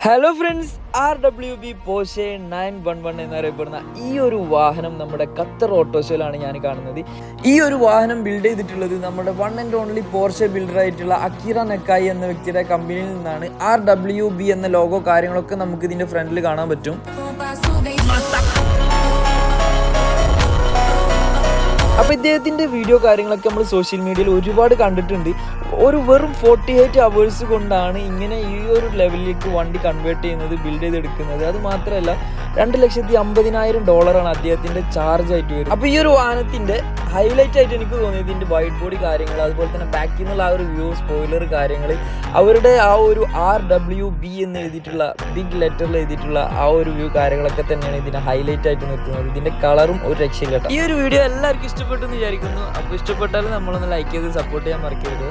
Hello friends R W B Porsche nine one one എന്നറിയപ്പെടുന്ന ഈ ഒരു വാഹനം നമ്മുടെ ഖത്തർ ഓട്ടോഷോയിലാണ് ഞാൻ കാണുന്നത്. ഈ ഒരു വാഹനം ബിൽഡ് ചെയ്തിട്ടുള്ളത് നമ്മുടെ one and only Porsche builder ആയിട്ടുള്ള അക്കിറ നെക്കായി എന്ന വ്യക്തിയുടെ കമ്പനിയിൽ നിന്നാണ്. ആർ ഡബ്ല്യു ബി എന്ന ലോഗോ കാര്യങ്ങളൊക്കെ നമുക്ക് ഇതിന്റെ ഫ്രണ്ടിൽ കാണാൻ പറ്റും. അപ്പോൾ ഇദ്ദേഹത്തിന്റെ വീഡിയോ കാര്യങ്ങളൊക്കെ നമ്മൾ സോഷ്യൽ മീഡിയയിൽ ഒരുപാട് കണ്ടിട്ടുണ്ട്. ഒരു വെറും ഫോർട്ടി എയ്റ്റ് അവേഴ്സ് കൊണ്ടാണ് ഇങ്ങനെ ഈ ഒരു ലെവലിലേക്ക് വണ്ടി കൺവേർട്ട് ചെയ്യുന്നത് ബിൽഡ് ചെയ്തെടുക്കുന്നത്. അത് മാത്രമല്ല രണ്ട് ലക്ഷത്തി അമ്പതിനായിരം ഡോളറാണ് അദ്ദേഹത്തിന്റെ ചാർജ് ആയിട്ട് വരുന്നത്. അപ്പോൾ ഈ ഒരു വാഹനത്തിന്റെ ഹൈലൈറ്റ് ആയിട്ട് എനിക്ക് തോന്നിയത് ഇതിന്റെ വൈറ്റ് ബോഡി കാര്യങ്ങൾ അതുപോലെ തന്നെ ബാക്കിൽ നിന്നുള്ള ആ ഒരു വ്യൂ സ്പോയിലർ കാര്യങ്ങൾ. അവരുടെ ആ ഒരു ആർ ഡബ്ല്യു ബി എന്ന് എഴുതിയിട്ടുള്ള ബിഗ് ലെറ്ററിൽ എഴുതിയിട്ടുള്ള ആ ഒരു വ്യൂ കാര്യങ്ങളൊക്കെ തന്നെയാണ് ഇതിന്റെ ഹൈലൈറ്റ് ആയിട്ട് നിർത്തുന്നത്. ഇതിന്റെ കളറും ഒരു രക്ഷയില്ല ഈ ഒരു വീഡിയോ എല്ലാവർക്കും ഇഷ്ടപ്പെട്ടു എന്ന് വിചാരിക്കുന്നു. അപ്പോൾ ഇഷ്ടപ്പെട്ടാൽ നമ്മളൊന്ന് ലൈക്ക് ചെയ്ത് സപ്പോർട്ട് ചെയ്യാൻ മറക്കരുത്.